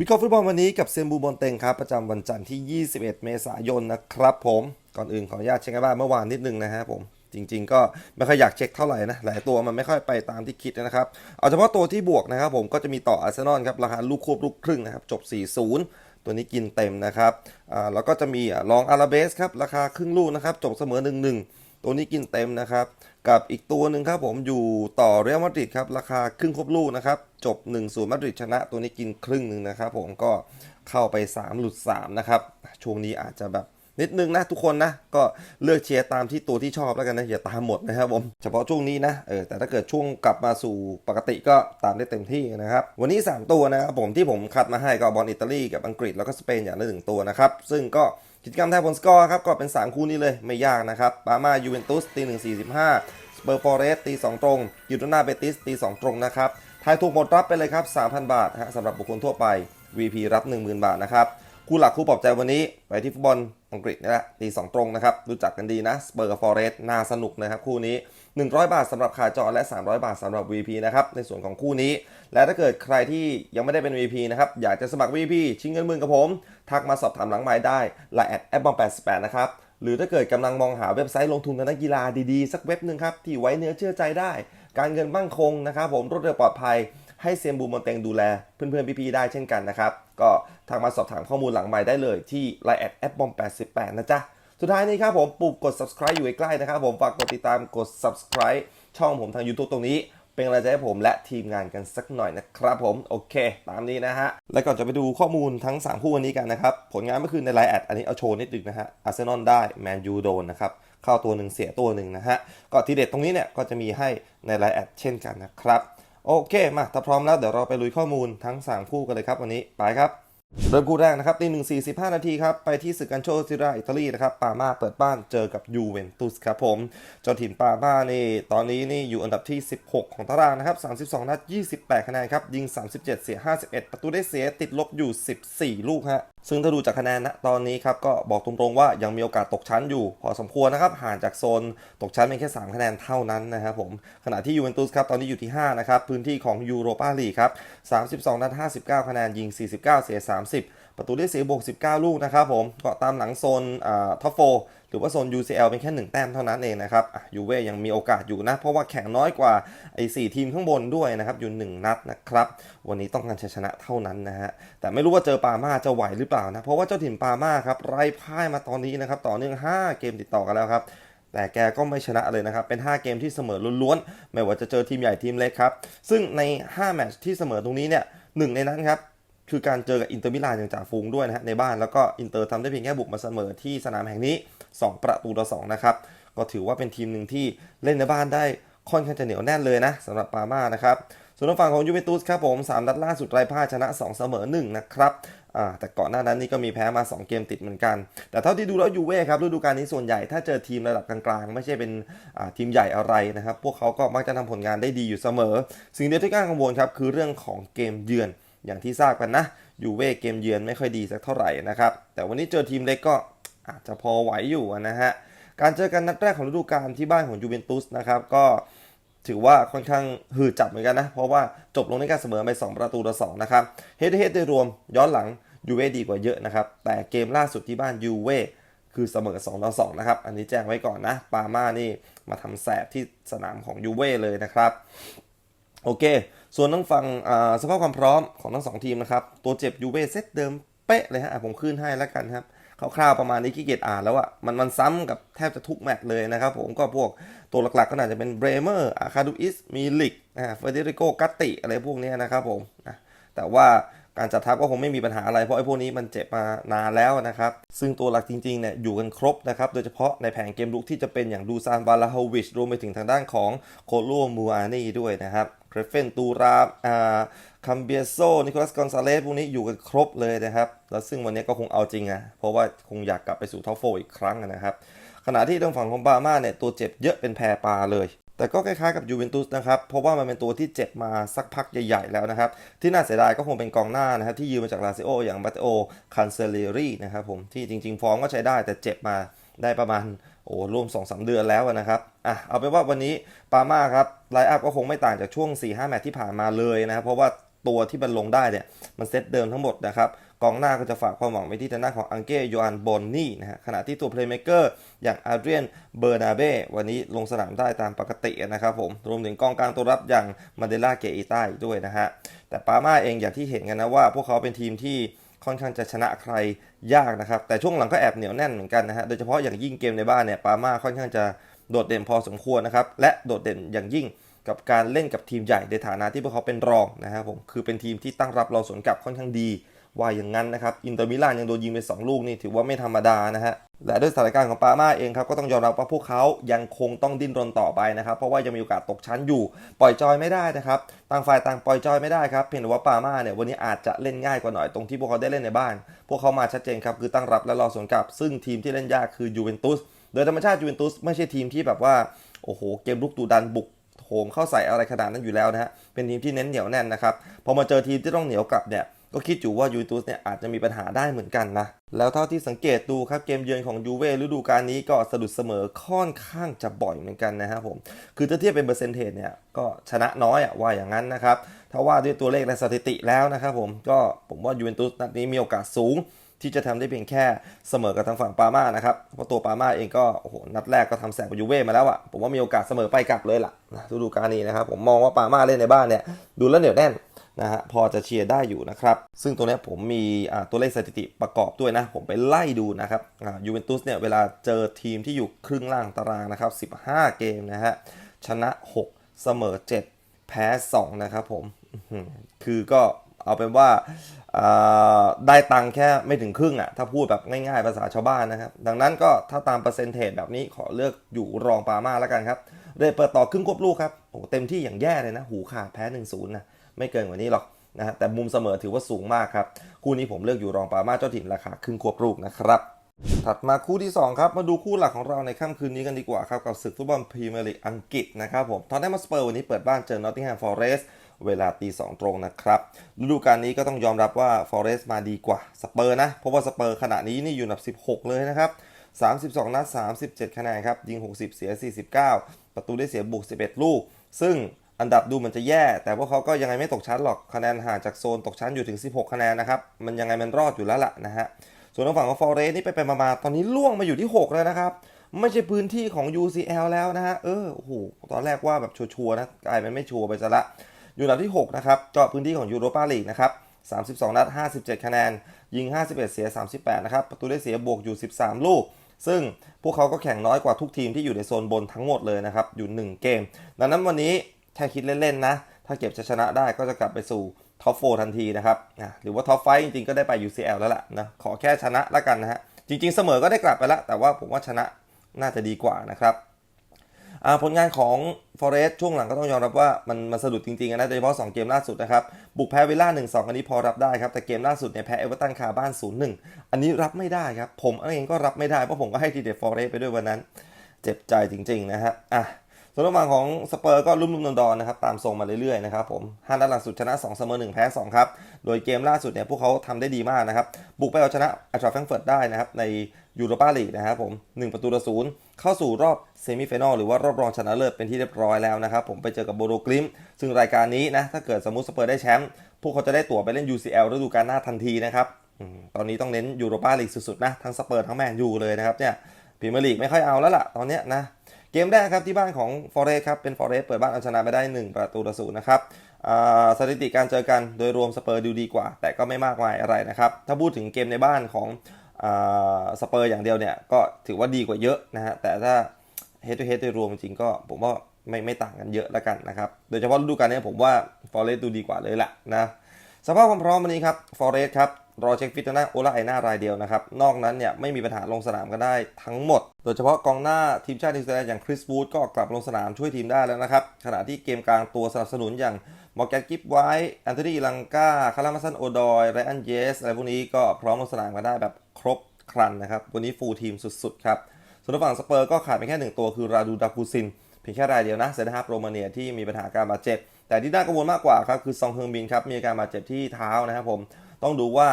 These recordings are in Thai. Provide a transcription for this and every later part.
วิเคราะห์ฟุตบอลวันนี้กับเซยนบูบอลเต็งครับ ประจำวันจันทร์ที่ 21 เมษายนนะครับผมก่อนอื่นขออนุญาตเช็คกันบ้างเมื่อวานนิดนึงนะฮะผม จริง ๆ ก็ไม่ค่อยอยากเช็คเท่าไหร่นะ หลายตัวมันไม่ค่อยไปตามที่คิดนะครับ เอาเฉพาะตัวที่บวกนะครับผมก็จะมีต่ออาร์เซนอลครับราคาลูกควบลูกครึ่งนะครับจบ 4-0ตัวนี้กินเต็มนะครับ อ่า แล้วก็จะมีลองอาราเบสครับ ราคาครึ่งลูกนะครับ จบเสมอ 1-1 ตัวนี้กินเต็มนะครับ กับอีกตัวหนึ่งครับผมอยู่ต่อเรอัลมาดริดครับราคาครึ่งครบลูกนะครับจบ1-0มาดริดชนะตัวนี้กินครึ่งหนึ่งนะครับผมก็เข้าไป 3 หลุด 3 นะครับ ช่วงนี้อาจจะแบบนิดนึงนะทุกคนนะ ก็เลือกเชียร์ตามที่ตัวที่ชอบแล้วกันนะ อย่าตามหมดนะครับผม เฉพาะช่วงนี้นะเออแต่ถ้าเกิดช่วงกลับมาสู่ปกติก็ตามได้เต็มที่นะครับ วันนี้ 3 ตัวนะครับผมที่ผมคัดมาให้ก็บอลอิตาลีกับอังกฤษแล้วก็สเปนอย่างละหนึ่งตัวนะครับ ซึ่งก็ กิจกรรมแทยผลสกอร์ครับก็เป็น 3 คู่นี้เลยไม่ยากนะครับปามายูเวนตุสตีหนึ่งสี่สิบห้าสเปอร์ฟอเรสตี2ตรงยูโรนาเบติสตี2ตรงนะครับทายถูกหมดรับไปเลยครับ3,000 บาทฮะสำหรับบุคคลทั่วไป VP รับ 10,000 บาทนะครับ คู่หลักคู่ปลอบใจวันนี้ไปที่ฟุตบอลอังกฤษนี่แหละตี2ตรงนะครับรู้จักกันดีนะสเปอร์กับฟอเรส์น่าสนุกนะครับคู่นี้ 100 บาทสำหรับขาจรและ 300 บาทสำหรับ VP นะครับในส่วนของคู่นี้ และถ้าเกิดใครที่ยังไม่ได้เป็น VP นะครับอยากจะสมัคร VP ชิงเงินหมื่นกับผม ทักมาสอบถามหลังไม้ได้ไลน์แอดแอปบอม88นะครับหรือถ้าเกิดกำลังมองหาเว็บไซต์ลงทุนทางด้านกีฬาดีๆ สักเว็บหนึ่งครับที่ไว้เนื้อเชื่อใจได้ การเงินมั่งคงนะครับผมรวดเร็วปลอดภัย ให้เซียนบูมอนเตงดูแลเพื่อนๆพี่ๆได้เช่นกันนะครับ ก็ทางมาสอบถามข้อมูลหลังใหม่ได้เลยที่ line แอดแอปบอม88 นะจ๊ะ สุดท้ายนี้ครับผมปุ่มกด subscribe อยู่ใกล้ๆนะครับผมฝากกดติดตามกด subscribe ช่องผมทาง YouTube ตรงนี้เป็นกำลังใจให้ผมและทีมงานกันสักหน่อยนะครับผม โอเค ตามนี้นะฮะ และก่อนจะไปดูข้อมูลทั้ง 3 คู่วันนี้กันนะครับ ผลงานเมื่อคืนในไลน์แอดอันนี้เอาโชว์นิดนึงนะฮะอาร์เซนอลได้แมนยูโดนนะครับ เข้าตัวหนึ่งเสียตัวหนึ่งนะฮะก็ทีเด็ดตรงนี้เนี่ยก็จะมีให้ในไลน์แอดเช่นกันนะครับ โอเคมาถ้าพร้อมแล้วเดี๋ยวเราไปลุยข้อมูลทั้ง 3 คู่กันเลยครับวันนี้ไปครับ เริ่มคู่แรกนะครับตีหนึ่งสี่สิบห้านาทีครับ ไปที่ศึกกันโชซิราอิตาลีนะครับปามาเปิดบ้านเจอกับยูเวนตุสครับผม เจ้าถิ่นปามานี่ ตอนนี้นี่อยู่อันดับที่ 16 ของตารางนะครับ 32 นัด 28 คะแนนครับ ยิง 37 เสีย 51 ประตูได้เสียติดลบอยู่ 14 ลูกฮะ ซึ่งถ้าดูจากคะแนนนะตอนนี้ครับก็บอกตรงๆว่ายังมีโอกาสตกชั้นอยู่ พอสมควรนะครับห่างจากโซนตกชั้นเพียงแค่ 3 คะแนนเท่านั้นนะครับผมขณะที่ยูเวนตุสครับตอนนี้อยู่ที่ 5 นะครับ พื้นที่ของยูโรปาลีกครับ 32 นัด 59 คะแนนยิง 49 เสีย 30 ประตูได้เสียบวก 19 ลูกนะครับผมก็ตามหลังโซนท็อปโฟหรือว่าโซน UCL เป็นแค่ 1 แต้มเท่านั้นเองนะครับยูเว่ยังมีโอกาสอยู่นะ เพราะว่าแข่งน้อยกว่าไอ้4ทีมข้างบนด้วยนะครับอยู่ 1 นัดนะครับ วันนี้ต้องการชัยชนะเท่านั้นนะฮะแต่ไม่รู้ว่าเจอปาม่าจะไหวหรือเปล่านะ เพราะว่าเจ้าถิ่นปาม่าครับไร้พ่ายมาตอนนี้นะครับต่อเนื่อง 5 เกมติดต่อกันแล้วครับแต่แกก็ไม่ชนะเลยนะครับ เป็น 5 เกมที่เสมอล้วนๆ ไม่ว่าจะเจอทีมใหญ่ทีมเล็กครับ ซึ่งใน 5 แมตช์ที่เสมอตรงนี้เนี่ยหนึ่งในนั้นครับ คือการเจอกับอินเตอร์มิลานอย่างจ่าฟูงด้วยนะฮะในบ้านแล้วก็อินเตอร์ทำได้เพียงแค่บุกมาเสมอที่สนามแห่งนี้ 2 ประตูต่อ2นะครับก็ถือว่าเป็นทีมหนึ่งที่เล่นในบ้านได้ค่อนข้างจะเหนียวแน่นเลยนะสำหรับปาม่านะครับส่วนฝั่งของยูเวนตุสครับผม 3 นัดล่าสุดไร้พ่ายชนะ 2 เสมอ 1 นะครับแต่ก่อนหน้านั้นนี่ก็มีแพ้มา 2 เกมติดเหมือนกัน แต่เท่าที่ดูแล้วยูเว่ครับฤดูกาลนี้ส่วนใหญ่ถ้าเจอทีมระดับกลางๆ ไม่ใช่เป็นทีมใหญ่อะไรนะครับ พวกเขาก็มักจะทำผลงานได้ดีอยู่เสมอ สิ่งเดียวที่น่ากังวลครับคือเรื่องของเกมเยือน อย่างที่ทราบกันนะยูเว่เกมเยือนไม่ค่อยดีสักเท่าไหร่นะครับ แต่วันนี้เจอทีมเล็กก็อาจจะพอไหวอยู่นะฮะ การเจอกันนัดแรกของฤดูกาลที่บ้านของยูเวนตุสนะครับ ก็ถือว่าค่อนข้างหืดจับเหมือนกันนะ เพราะว่าจบลงในการเสมอไป 2 ประตูต่อ2นะครับ เฮดเฮดโดยรวมย้อนหลังยูเว่ดีกว่าเยอะนะครับ แต่เกมล่าสุดที่บ้านยูเว่คือเสมอ2ต่อ2นะครับ อันนี้แจ้งไว้ก่อนนะ ปาม่านี่มาทำแสบที่สนามของยูเว่เลยนะครับ โอเค ส่วนทั้งฝั่งสภาพความพร้อมของทั้งสองทีมนะครับ ตัวเจ็บยูเว่เซตเดิมเป๊ะเลยฮะผมขึ้นให้แล้วกันครับคร่าวๆประมาณนี้ขี้เกียจอ่านแล้วอะมันมันซ้ำกับแทบจะทุกแมตช์เลยนะครับผมก็พวกตัวหลักๆก็น่าจะเป็นเบรเมอร์อาคาดูอิสมีลิกอ่าเฟเดริโกกัตติอะไรพวกนี้นะครับผมนะแต่ว่าการจัดทัพก็คงไม่มีปัญหาอะไรเพราะไอ้พวกนี้มันเจ็บมานานแล้วนะครับ ซึ่งตัวหลักจริงๆเนี่ยอยู่กันครบนะครับ โดยเฉพาะในแผงเกมลุกที่จะเป็นอย่างดูซานบาลาฮวิชรวมไปถึงทางด้านของโคโลมูอานีด้วยนะครับ เรเฟนตูราอ่าคัมเบียโซนิโคลัสกอนซาเลสพวกนี้อยู่กันครบเลยนะครับ แล้วซึ่งวันนี้ก็คงเอาจริงอะเพราะว่าคงอยากกลับไปสู่ท็อปโฟอีกครั้งนะครับ ขณะที่ทางฝั่งของบาร์มาเนี่ยตัวเจ็บเยอะเป็นแพรปลาเลย แต่ก็คล้ายๆกับยูเวนตุสนะครับ เพราะว่ามันเป็นตัวที่เจ็บมาสักพักใหญ่ๆแล้วนะครับ ที่น่าเสียดายก็คงเป็นกองหน้านะครับที่ยืมมาจากลาซิโออย่างมาเตโอคันเซเลรีนะครับผมที่จริงๆฟอร์มก็ใช้ได้แต่เจ็บมาได้ประมาณ โอ้รวม2อสเดือนแล้วนะครับอะเอาเป็นว่าวันนี้ปาม่าครับไลน์อัพก็คงไม่ต่างจากช่วง 4-5แมตช์ที่ผ่านมาเลยนะครับ เพราะว่าตัวที่มันลงได้เนี่ยมันเซตเดิมทั้งหมดนะครับกองหน้าก็จะฝากความหวังไว้ที่ทางด้านของอังเก้โยอันบอนนี่นะฮะขณะที่ตัวเพลย์เมเกอร์อย่างอาเดรียนเบอร์นาเบ้วันนี้ลงสนามได้ตามปกตินะครับผม รวมถึงกองกลางตัวรับอย่างมาเดล่าเกอิต้าด้วยนะฮะแต่ปาม่าเองอย่างที่เห็นกันนะว่าพวกเขาเป็นทีมที่ค่อนข้างจะชนะใคร ยากนะครับ แต่ช่วงหลังก็แอบเหนียวแน่นเหมือนกันนะฮะโดยเฉพาะอย่างยิ่งเกมในบ้านเนี่ยปาม่าค่อนข้างจะโดดเด่นพอสมควรนะครับและโดดเด่นอย่างยิ่งกับการเล่นกับทีมใหญ่ในฐานะที่พวกเขาเป็นรองนะครับผมคือเป็นทีมที่ตั้งรับเราสวนกลับค่อนข้างดี ว่าอย่างนั้นนะครับ อินเตอร์มิลานยังโดนยิงไป 2 ลูกนี่ถือว่าไม่ธรรมดานะฮะ และด้วยสถานการณ์ของปาม่าเองครับ ก็ต้องยอมรับว่าพวกเขายังคงต้องดิ้นรนต่อไปนะครับ เพราะว่ายังมีโอกาสตกชั้นอยู่ ปล่อยจอยไม่ได้นะครับ ต่างฝ่ายต่างปล่อยจอยไม่ได้ครับ เพียงแต่ว่าปาม่าเนี่ยวันนี้อาจจะเล่นง่ายกว่าหน่อยตรงที่พวกเขาได้เล่นในบ้าน พวกเขามาชัดเจนครับคือตั้งรับและรอสวนกลับ ซึ่งทีมที่เล่นยากคือยูเวนตุส โดยธรรมชาติยูเวนตุสไม่ใช่ทีมที่แบบว่า โอ้โห เกมลุกตูดันบุกโหมเข้าใส่อะไรขนาดนั้นอยู่แล้วนะฮะ เป็นทีมที่เน้นเหนียวแน่นนะครับ พอมาเจอทีมที่ต้องเหนียวกลับเนี่ย ก็คิดอยู่ว่ายูเวนตุสเนี่ยอาจจะมีปัญหาได้เหมือนกันนะ แล้วเท่าที่สังเกตดูครับเกมเยือนของยูเว่ฤดูกาลนี้ก็สะดุดเสมอค่อนข้างจะบ่อยเหมือนกันนะครับผม คือถ้าเทียบเป็นเปอร์เซนเทจเนี่ยก็ชนะน้อยอะว่าอย่างนั้นนะครับถ้าว่าด้วยตัวเลขและสถิติแล้วนะครับผมก็ผมว่ายูเวนตุสนัดนี้มีโอกาสสูงที่จะทำได้เพียงแค่เสมอกับทางฝั่งปาม่านะครับ เพราะตัวปาม่าเองก็โอ้โหนัดแรกก็ทำแสงกับยูเว่มาแล้วอะผมว่ามีโอกาสเสมอไปกลับเลยล่ะนะฤดูกาลนี้นะครับผมมองว่าปาม่าเล่นในบ้านเนี่ยดูแล้วเหนียวแน่น นะฮะพอจะเชียร์ได้อยู่นะครับ ซึ่งตัวนี้ผมมีตัวเลขสถิติประกอบด้วยนะ ผมไปไล่ดูนะครับยูเวนตุสเนี่ยเวลาเจอทีมที่อยู่ครึ่งล่างตารางนะครับ 15 เกมนะฮะชนะ 6 เสมอ 7 แพ้ 2 นะครับผมคือก็เอาเป็นว่าได้ตังค์แค่ไม่ถึงครึ่งอะ่ะถ้าพูดแบบง่ายๆภาษาชาวบ้านนะครับ ดังนั้นก็ถ้าตามเปอร์เซนเทจแบบนี้ขอเลือกอยู่รองปามาแล้วกันครับเรทเปิดต่อครึ่งควบลูกครับโอ้เต็มที่อย่างแย่เลยนะ หูขาดแพ้1-0นะ ไม่เกินกว่านี้หรอกนะฮะแต่มุมเสมอถือว่าสูงมากครับ คู่นี้ผมเลือกอยู่รองปามาเจ้าถิ่นราคาครึ่งควบลูกนะครับ ถัดมาคู่ที่ 2 ครับ มาดูคู่หลักของเราในค่ำคืนนี้กันดีกว่าครับ กับศึกฟุตบอลพรีเมียร์ลีกอังกฤษนะครับผมทอนแนมสเปอร์วันนี้เปิดบ้านเจอนอตติงแฮมฟอร์เรสต์เวลาตีสองตรงนะครับฤดูกาลนี้ก็ต้องยอมรับว่าฟอร์เรสต์มาดีกว่าสเปอร์นะเพราะว่าสเปอร์ขณะนี้นี่อยู่อันดับ 16 เลยนะครับ 32 นัด 37 คะแนนครับยิง 60 เสีย 49 ประตูได้เสียบุก11 ลูก ซึ่ง อันดับดูเหมันจะแย่ แต่พวกเขาก็ยังไงไม่ตกชั้นหรอกคะแนนห่างจากโซนตกชั้นอยู่ถึง 16 คะแนนนะครับ มันยังไงมันรอดอยู่แล้วล่ะนะฮะ ส่วนทางฝั่งของฟอเรสนี่ไปไปมาตอนนี้ล่วงมาอยู่ที่ 6 แล้วนะครับ ไม่ใช่พื้นที่ของ UCL แล้วนะฮะ เออ โอ้โห ตอนแรกว่าแบบชัวร์ๆนะกลายเป็นไม่ชัวร์ไปซะละ อยู่อันดับที่ 6 นะครับเจาะพื้นที่ของยูโรปาลีกนะครับ32 นัด 57 คะแนน ยิง 51 เสีย 38 นะครับ ประตูได้เสียบวกอยู่ 13 ลูก ซึ่งพวกเขาก็แข่งน้อยกว่าทุกทีมที่อยู่ในโซนบนทั้งหมดเลยนะครับ อยู่ 1 เกม ดังนั้นวันนี้ แค่คิดเล่นๆนะ ถ้าเก็บชัยชนะได้ก็จะกลับไปสู่ท็อปโฟทันทีนะครับอะหรือว่าท็อปไฟจริงๆก็ได้ไป UCL แล้วล่ะนะขอแค่ชนะละกันนะฮะจริง ๆ เสมอก็ได้กลับไปแล้ว แต่ว่าผมว่าชนะน่าจะดีกว่านะครับผลงานของ Forest ช่วงหลังก็ต้องยอมรับว่ามันมันสะดุดจริงๆนะโดยเฉพาะ 2 เกมล่าสุดนะครับ บุกแพ้วิลล่า 1-2 อันนี้พอรับได้ครับ แต่เกมล่าสุดเนี่ยแพ้เอเวอร์ตันคาบ้าน 0-1 อันนี้รับไม่ได้ครับ ผมเองก็รับไม่ได้ เพราะผมก็ให้ทีเด็ด Forest ไปด้วยวันนั้น เจ็บใจจริงๆนะฮะอะ ส่วนระหว่างของสเปอร์ก็ลุ่มๆดอนๆนนะครับตามทรงมาเรื่อยๆนะครับผมห้านัดหลังสุดชนะ2เสมอ1แพ้2ครับโดยเกมล่าสุดเนี่ยพวกเขาทำได้ดีมากนะครับบุกไปเอาชนะอัตราแฟรงเฟิร์ตได้นะครับในยูโรปาลีกนะครับผม1ประตูต่อศูนย์เข้าสู่รอบเซมิฟิแนลหรือว่ารอบรองชนะเลิศเป็นที่เรียบร้อยแล้วนะครับผมไปเจอกับโบโรกลิมซึ่งรายการนี้นะถ้าเกิดสมมติสเปอร์ได้แชมป์พวกเขาจะได้ตั๋วไปเล่น UCL ฤดูกาลหน้าทันทีนะครับตอนนี้ต้องเน้นยูโรปาลีกสุดๆนะทั้งสเปอร์ทั้งแมนยูเลยนะครับเนี่ยพรีเมียร์ลีกไม่ค่อยเอาแล้วล่ะตอนเนี้ยนะ เกมแรกครับที่บ้านของฟอเรสครับเป็นฟอเรสเปิดบ้านเอาชนะไปได้ 1 ประตูต่อศูนย์นะครับสถิติการเจอกันโดยรวมสเปอร์ดูดีกว่า แต่ก็ไม่มากมายอะไรนะครับ ถ้าพูดถึงเกมในบ้านของอสเปอร์อย่างเดียวเนี่ยก็ถือว่าดีกว่าเยอะนะฮะแต่ถ้าเฮด o ูเฮดโดยรวมจริงก็ผมว่าไม่ไม่ต่างกันเยอะแล้วกันนะครับ โดยเฉพาะฤดูกาลนี้ผมว่าฟอเรสดูดีกว่าเลยแหละนะสภาพความพร้อมวันนี้ครับฟอเรสครับ รอเช็คฟิตหน้าโอลาไอหน้ารายเดียวนะครับ นอกนั้นเนี่ยไม่มีปัญหาลงสนามกันได้ทั้งหมด โดยเฉพาะกองหน้าทีมชาตินิวซีแลนด์อย่างคริสบูดก็กลับลงสนามช่วยทีมได้แล้วนะครับ ขณะที่เกมกลางตัวสนับสนุนอย่างมอร์แกนกิฟไวท์แอนโทนีลังกาคารามาซันโอดอยไรอันเยสอะไรพวกนี้ก็พร้อมลงสนามกันได้แบบครบครันนะครับวันนี้ฟูลทีมสุดๆครับส่วนฝั่งสเปอร์ก็ขาดไปแค่หนึ่งตัวคือราดูดากูซินเพียงแค่รายเดียวนะเซนต์ฮาร์โรมาเนียที่มีปัญหาการบาดเจ็บแต่ที่น่ากังวลมากกว่าครับคือซองเฮิงบินครับมีอาการบาดเจ็บที่เท้านะครับผม ต้องดูว่า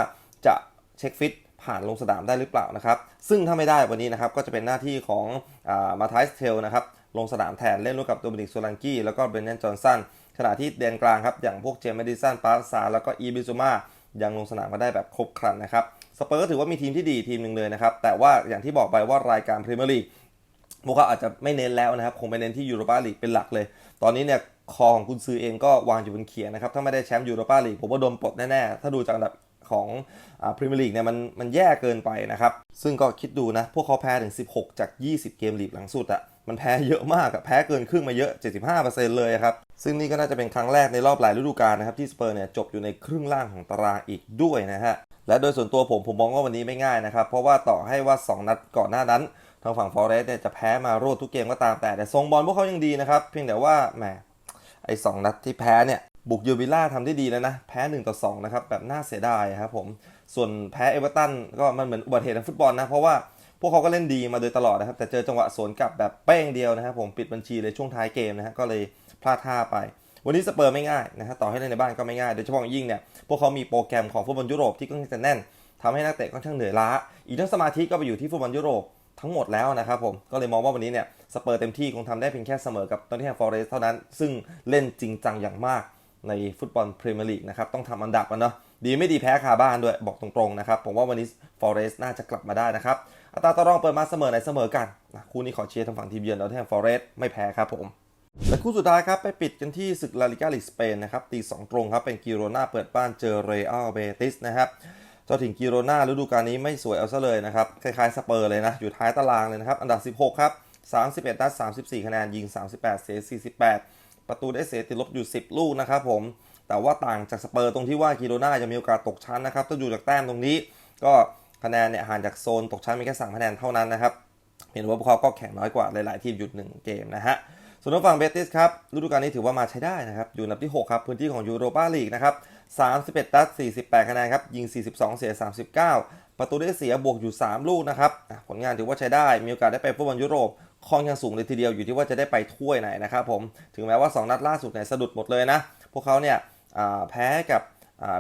จะเช็คฟิตผ่านลงสนามได้หรือเปล่านะครับ ซึ่งถ้าไม่ได้วันนี้นะครับก็จะเป็นหน้าที่ของอามาไทส์เทลนะครับลงสนามแทนเล่นร่วมกับโดมินิกโซลังกี้แล้วก็เบรนเนนจอห์นสันขณะที่แดนกลางครับ อย่างพวกเจมส์แมดิสันปาร์ซาแล้วก็อีบิซูมายังลงสนามมาได้แบบครบครันนะครับสเปอร์ก็ถือว่ามีทีมที่ดีทีมหนึ่งเลยนะครับ แต่ว่าอย่างที่บอกไปว่ารายการพรีเมียร์ลีกพวกเขาอาจจะไม่เน้นแล้วนะครับ คงไปเน้นที่ยูโรปาลีกเป็นหลักเลย ตอนนี้เนี่ย คอของคุณซื้อเองก็วางอยู่บนเขียงนะครับ ถ้าไม่ได้แชมป์ยูโรปาลีกผมว่าโดนปลดแน่ ๆ ถ้าดูจากอันดับของพรีเมียร์ลีกเนี่ยมันมันแย่เกินไปนะครับ ซึ่งก็คิดดูนะ พวกเขาแพ้ถึง 16 จาก 20 เกมลีกหลังสุดอะมันแพ้เยอะมากอะแพ้เกินครึ่งมาเยอะ 75%เลยครับ ซึ่งนี่ก็น่าจะเป็นครั้งแรกในรอบหลายฤดูกาลนะครับที่สเปอร์เนี่ยจบอยู่ในครึ่งล่างของตารางอีกด้วยนะฮะและโดยส่วนตัวผมผมมองว่าวันนี้ไม่ง่ายนะครับ เพราะว่าต่อให้ว่า 2 นัดก่อนหน้านั้น ทางฝั่งฟอร์เรสเนี่ยจะแพ้มารวดทุกเกมก็ตามแต่แต่ทรงบอลพวกเขายังดีนะครับเพียงแต่ว่าแหม ไอ้สนัดที่แพ้เนี่ยบุกยูวิล่าทำได้ดีแล้วนะ แพ้1ต่อ2นะครับแบบน่าเสียดายครับผม ส่วนแพ้เอเวอร์ตันก็มันเหมือนอุบัติเหตุทางฟุตบอลนะ เพราะว่าพวกเขาก็เล่นดีมาโดยตลอดนะครับ แต่เจอจังหวะสวนกลับแบบเป้งเดียวนะครับผมปิดบัญชีเลยช่วงท้ายเกมนะฮะก็เลยพลาดท่าไป วันนี้สเปอร์ไม่ง่ายนะฮะต่อให้เล่นในบ้านก็ไม่ง่ายโดยเฉพาะยิ่งเนี่ยพวกเขามีโปรแกรมของฟุตบอลยุโรปที่ค่อนข้างจะแน่นทำให้นักเตะค่อนข้างเหนื่อยล้า อีกทั้งสมาธิก็ไปอยู่ที่ฟุตบอลยุโรปทั้งหมดแล้วนะครับผมก็เลยมองว่าวันนี้เนี่ย สเปอร์เต็มที่คงทำได้เพียงแค่เสมอกับตอนที่แฮมฟอร์เรสเท่านั้น ซึ่งเล่นจริงจังอย่างมากในฟุตบอลพรีเมียร์ลีกนะครับ ต้องทำอันดับกันเนาะดีไม่ดีแพ้คาบ้านด้วยบอกตรงๆนะครับ ผมว่าวันนี้ฟอร์เรสน่าจะกลับมาได้นะครับ อัตราต่อรองเปิดมาเสมอไหนเสมอกันนะคู่นี้ขอเชียร์ทางฝั่งทีมเยือนเราแทนฟอร์เรสไม่แพ้ครับผมและคู่สุดท้ายครับ ไปปิดกันที่ศึกลาลิกาลีกสเปนนะครับตีสองตรงครับ เป็นกิโรนาเปิดบ้านเจอเรอัลเบติสนะครับเจ้าถิ่นกิโรนาฤดูกาลนี้ไม่สวยเอาซะเลยนะครับ คล้ายๆสเปอร์เลยนะ อยู่ท้ายตารางเลยนะครับ อันดับ 16 ครับ 31นัด34 คะแนน ยิง 38 เสีย 48 ประตูได้เสียติดลบอยู่ 10 ลูกนะครับผม แต่ว่าต่างจากสเปอร์ตรงที่ว่ากิโรนาจะมีโอกาสตกชั้นนะครับถ้าดูจากแต้มตรงนี้ ก็คะแนนเนี่ยห่างจากโซนตกชั้นมีแค่3คะแนนเท่านั้นนะครับเห็นว่าพวกเขาก็แข่งน้อยกว่าหลาย ๆ ทีมหยุด 1 เกมนะฮะส่วนฝั่งเบติสครับฤดูกาลนี้ถือว่ามาใช้ได้นะครับ อยู่อันดับที่ 6 ครับ พื้นที่ของยูโรปาลีกนะครับ 31นัด 48 คะแนนครับ ยิง 42 เสีย 39 ประตูได้เสียบวกอยู่ 3 ลูกนะครับผลงานถือว่าใช้ได้ มีโอกาสได้ไปฟุตบอลยุโรปค่อนข้างสูงเลยทีเดียวอยู่ที่ว่าจะได้ไปถ้วยไหนนะครับผมถึงแม้ว่า 2 นัดล่าสุดเนี่ยสะดุดหมดเลยนะ พวกเขาเนี่ยแพ้กับ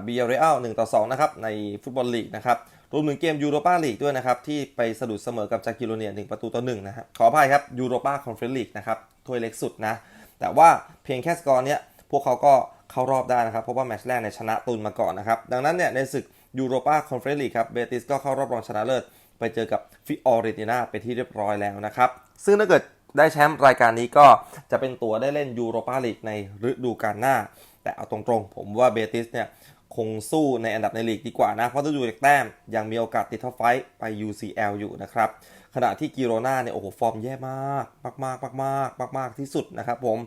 เบียร์เรอัล1ต่อ2นะครับในฟุตบอลลีกนะครับรวมถึงเกมยูโรปาลีกด้วยนะครับ ที่ไปสะดุดเสมอกับจากกิโลเนียหนึ่งประตูต่อหนึ่งนะฮะขออภัยครับยูโรปาคอนเฟอเรนซ์ลีกนะครับถ้วยเล็กสุดนะ แต่ว่าเพียงแค่สกอร์เนี้ยพวกเขาก็เข้ารอบได้นะครับ เพราะว่าแมตช์แรกเนี่ยชนะตุนมาก่อนนะครับ ดังนั้นเนี่ยในศึก ยูโรปาคอนเฟอเรนซ์ลีกครับเบติสก็เข้ารอบรองชนะเลิศไปเจอกับฟิออเรตินาไปนที่เรียบร้อยแล้วนะครับ ซึ่งถ้าเกิดได้แชมป์รายการนี้ก็จะเป็นตัวได้เล่นยูโรปาลีกในฤดูกาลหน้า แต่เอาตรงๆ ผมว่าเบติสเนี่ยคงสู้ในอันดับในลีกดีกว่านะ เพราะถ้าดูจากแต้มยังมีโอกาสติดท็อปไฟว์ไป UCL อยู่นะครับ ขณะที่กิโรนาเนี่ยโอ้โห ฟอร์มแย่มาก มากมากมากมากมากมากที่สุดนะครับผม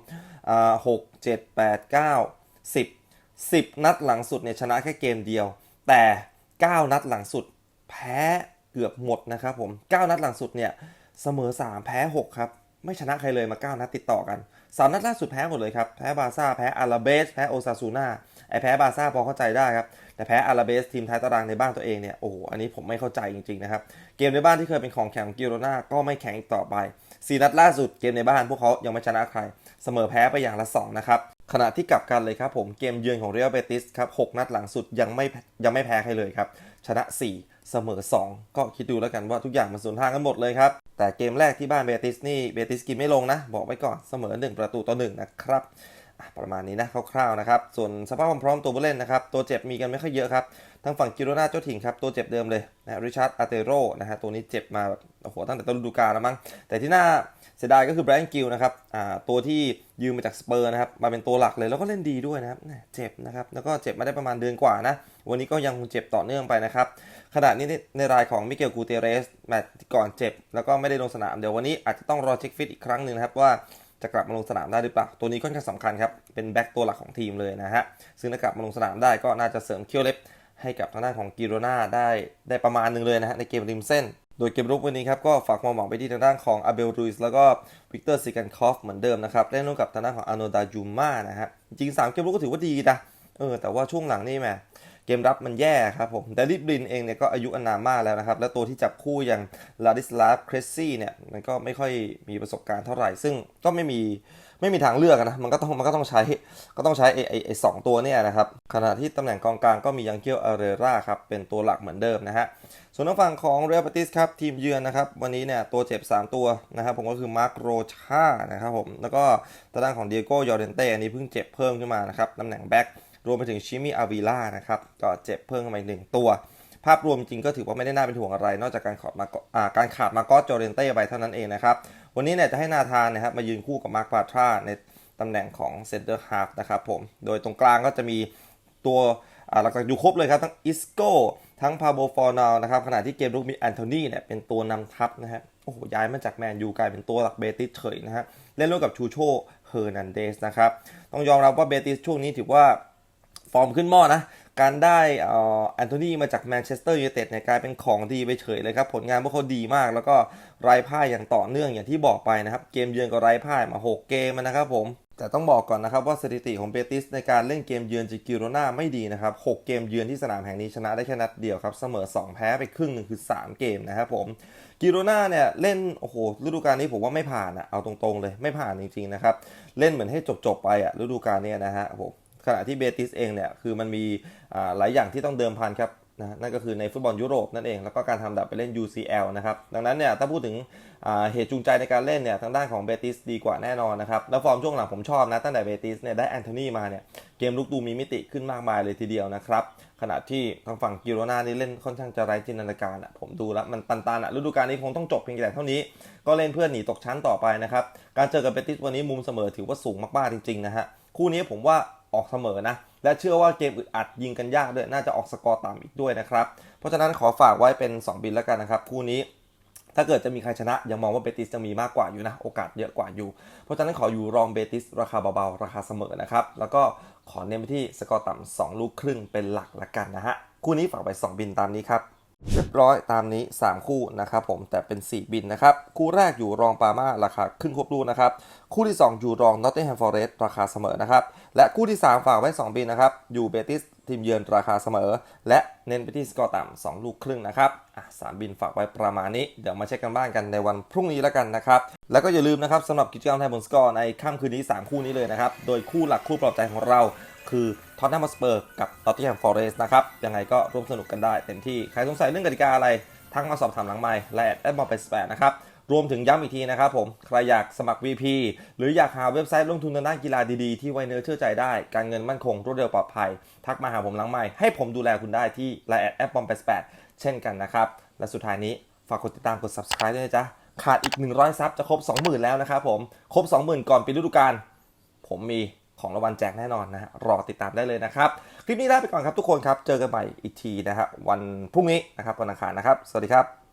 หกเจ็ดแปดเก้าสิบสิบนัดหลังสุดเนี่ยชนะแค่เกมเดียว แต่ 9 นัดหลังสุด แพ้เกือบหมดนะครับผม 9 นัดหลังสุดเนี่ยเสมอ 3 แพ้ 6 ครับ ไม่ชนะใครเลยมา 9 นัดติดต่อกัน 3 นัดล่าสุดแพ้หมดเลยครับ แพ้บาซ่า แพ้อาราเบส แพ้โอซาซูนาไอแพ้บาซ่าพอเข้าใจได้ครับ แต่แพ้อาราเบสทีมท้ายตารางในบ้านตัวเองเนี่ยโอ้โหอันนี้ผมไม่เข้าใจจริงๆนะครับเกมในบ้านที่เคยเป็นของแข่งของกิโรนาก็ไม่แข่งอีกต่อไป4นัดล่าสุดเกมในบ้านพวกเขายังไม่ชนะใคร เสมอแพ้ไปอย่างละ 2 นะครับ ขณะที่กลับกันเลยครับผมเกมเยือนของเรอัลเบติสครับ 6 นัดหลังสุดยังไม่ยังไม่แพ้ใครเลยครับ ชนะ 4 เสมอ 2 ก็คิดดูแล้วกันว่าทุกอย่างมันสูญทางกันหมดเลยครับ แต่เกมแรกที่บ้านเบติสนี่เบติสกินไม่ลงนะ บอกไว้ก่อนเสมอ 1 ประตูต่อ1นะครับ ประมาณนี้นะคร่าวๆนะครับ ส่วนสภาพความพร้อมตัวผู้เล่นนะครับ ตัวเจ็บมีกันไม่ค่อยเยอะครับทางฝั่งกิโรนาเจ้าถิ่นครับ ตัวเจ็บเดิมเลยนะริชาร์ดอาเตโรนะฮะตัวนี้เจ็บมาแบบโอ้โหตั้งแต่ต้นฤดูกาลแล้วมั้งแต่ที่น่าเสียดายก็คือแบรนด์กิลนะครับอ่าตัวที่ยืมมาจากสเปอร์นะครับมาเป็นตัวหลักเลยแล้วก็เล่นดีด้วยนะครับเจ็บนะครับแล้วก็เจ็บมาได้ประมาณเดือนกว่านะวันนี้ก็ยังคงเจ็บต่อเนื่องไปนะครับขณะนี้ในรายของมิเกลกูเตเรสแมตช์ก่อนเจ็บ แล้วก็ไม่ได้ลงสนามเดี๋ยววันนี้อาจจะต้องรอเช็คฟิตอีกครั้งหนึ่งนะครับว่า จะกลับมาลงสนามได้หรือเปล่า ตัวนี้ค่อนข้างสำคัญครับ เป็นแบ็กตัวหลักของทีมเลยนะฮะ ซึ่งถ้ากลับมาลงสนามได้ก็น่าจะเสริมเคียวเล็บ ให้กับทางด้านของกิโรนาได้ได้ประมาณหนึ่งเลยนะฮะในเกมริมเส้น โดยเกมรุกวันนี้ครับก็ฝากความหวังไปที่ทางด้านของอาเบลรูสแล้วก็วิกเตอร์ซิกันคอฟเหมือนเดิมนะครับเล่นร่วมกับทางด้านของอาโนดาจูม่านะฮะจริงสามเกมรุกก็ถือว่าดีนะเออแต่ว่าช่วงหลังนี่แหม เกมรับมันแย่ครับผมแต่ลิบลินเองเนี่ยก็อายุอนามมากแล้วนะครับ และตัวที่จับคู่อย่างลาดิสลาฟเครสซี่เนี่ยมันก็ไม่ค่อยมีประสบการณ์เท่าไหร่ ซึ่งก็ไม่มีไม่มีทางเลือกนะมันก็ต้องมันก็ต้องใช้ก็ต้องใช้ไอ้ไอ้ไอสองตัวเนี่ยนะครับขณะที่ตำแหน่งกองกลางก็มียังเกียวอาเรราครับเป็นตัวหลักเหมือนเดิมนะฮะส่วนทางฝั่งของเรอัลปาติสครับทีมเยือนนะครับวันนี้เนี่ยตัวเจ็บ 3 ตัวนะครับผมก็คือมาร์คโรชานะครับผมแล้วก็ทางด้านของเดียโกยอร์เดนเต้อันนี้เพิ่งเจ็บเพิ่มขึ้นมานะครับตำแหน่งแบ็ก รวมไปถึงชิมิอาวิล่านะครับก็เจ็บเพิ่มขึ้นมาอีกหนึ่งตัว ภาพรวมจริงก็ถือว่าไม่ได้น่าเป็นห่วงอะไร นอกจากการขาดมาการขาดมากอสจอร์เรนเต้ไปเท่านั้นเองนะครับวันนี้เนี่ยจะให้นาธานนะครับมายืนคู่กับมาร์คปาทราในตำแหน่งของเซนเตอร์ฮาฟนะครับผมโดยตรงกลางก็จะมีตัวหลักๆอยู่ครบเลยครับ ทั้งอิสโก้ทั้งพาโบฟอร์นาวนะครับขณะที่เกมรุกมีแอนโทนีเนี่ยเป็นตัวนำทัพนะฮะโอ้โหย้ายมาจากแมนยูกลายเป็นตัวหลักเบติสเฉยนะฮะเล่นร่วมกับชูโชเฮอร์นันเดสนะครับต้องยอมรับว่าเบติสช่วงนี้ถือว่า ฟอร์มขึ้นหม้อนะ การได้ออแอนโทนีมาจากแมนเชสเตอร์ยูไนเต็ดเนี่ยกลายเป็นของดีไปเฉยเลยครับ ผลงานพวกเขาดีมาก แล้วก็ไร้พ่ายอย่างต่อเนื่องอย่างที่บอกไปนะครับ เกมเยือนก็ไร้พ่ายมา 6 เกมนะครับผมแต่ต้องบอกก่อนนะครับว่าสถิติของเบติสในการเล่นเกมเยือนจากกิโรนาไม่ดีนะครับ 6 เกมเยือนที่สนามแห่งนี้ชนะได้แค่นัดเดียวครับ เสมอ 2 แพ้ไปครึ่งหนึ่งคือ 3 เกมนะครับผมกิโรนาเนี่ยเล่น โอ้โหฤดูกาลนี้ผมว่าไม่ผ่านอะเอาตรงๆเลยไม่ผ่านจริงๆนะครับ เล่นเหมือนให้จบๆไปอะฤดูกาลนี้นะฮะผม ขณะที่เบติสเองเนี่ยคือมันมีหลายอย่างที่ต้องเดิมพันครับนะนั่นก็คือในฟุตบอลยุโรปนั่นเอง แล้วก็การทำดับไปเล่น UCL นะครับดังนั้นเนี่ยถ้าพูดถึงเหตุจูงใจในการเล่นเนี่ยทางด้านของเบติสดีกว่าแน่นอนนะครับ แล้วฟอร์มช่วงหลังผมชอบนะ ตั้งแต่เบติสเนี่ยได้แอนโทนีมาเนี่ยเกมลุกดูมีมิติขึ้นมากมายเลยทีเดียวนะครับ ขณะที่ทางฝั่งกิโรนานี่เล่นค่อนข้างจะไร้จินตนาการอะผมดูแล้วมันตันๆอะฤดูกาลนี้คงต้องจบเพียงแต่เท่านี้ ก็เล่นเพื่อหนีตกชั้นต่อไปนะครับการเจอกับเบติสวันนี้มุมเสมอถือว่าสูงมากๆจริงๆนะฮะคู่นี้ผมว่า ออกเสมอนะ และเชื่อว่าเกมอึดอัดยิงกันยากด้วย น่าจะออกสกอร์ต่ำอีกด้วยนะครับ เพราะฉะนั้นขอฝากไว้เป็น 2 บินแล้วกันนะครับ คู่นี้ ถ้าเกิดจะมีใครชนะ ยังมองว่าเบติสจะมีมากกว่าอยู่นะ โอกาสเยอะกว่าอยู่ เพราะฉะนั้นขออยู่รองเบติสราคาเบาๆ ราคาเสมอนะครับ แล้วก็ขอเน้นไปที่สกอร์ต่ำ2ลูกครึ่งเป็นหลักละกันนะฮะ คู่นี้ฝากไป 2 บินตามนี้ครับ เรียบร้อยตามนี้ 3 คู่นะครับผมแต่เป็น 4 บินนะครับ คู่แรกอยู่รองปามาราคาครึ่งควบลูนะครับ คู่ที่ 2 อยู่รองนอตติงแฮมฟอร์เรสต์ราคาเสมอนะครับ และคู่ที่ 3 ฝากไว้ 2 บินนะครับ อยู่เบติสทีมเยือนราคาเสมอ และเน้นไปที่สกอร์ต่ำ2ลูกครึ่งนะครับอะสามบินฝากไว้ประมาณนี้ เดี๋ยวมาเช็คกันบ้านกันในวันพรุ่งนี้แล้วกันนะครับ แล้วก็อย่าลืมนะครับสำหรับกิจกรรมไทยบนสกอร์ในค่ำคืนนี้ 3 คู่นี้เลยนะครับ โดยคู่หลักคู่ปลอบใจของเรา คือท็อตแนมสเปอร์กับตอตติแฮมฟอร์เรส์นะครับ ยังไงก็ร่วมสนุกกันได้เต็มที่ ใครสงสัยเรื่องกติกาอะไร ทักมาสอบถามหลังไมค์และแอดบอลไปสแปดนะครับ รวมถึงย้ำอีกทีนะครับผม ใครอยากสมัคร VP หรืออยากหาเว็บไซต์ลงทุนทางด้านกีฬาดีๆ ที่ไว้เนื้อเชื่อใจได้ การเงินมั่นคงรวดเร็วปลอดภัย ทักมาหาผมหลังไมค์ให้ผมดูแลคุณได้ที่ไลน์แอดบอลไปสแปดเช่นกันนะครับ และสุดท้ายนี้ฝากกดติดตามกด subscribe ด้วยนะจ๊ะขาดอีก 100 ซับจะครบ 20,000 แล้วนะครับผม ครบ 20,000 ก่อนปิดฤดูกาลผมมี ของรางวัลแจกแน่นอนนะฮะรอติดตามได้เลยนะครับ คลิปนี้ลาไปก่อนครับทุกคนครับ เจอกันใหม่อีกทีนะฮะวันพรุ่งนี้นะครับวันอังคารนะครับ สวัสดีครับ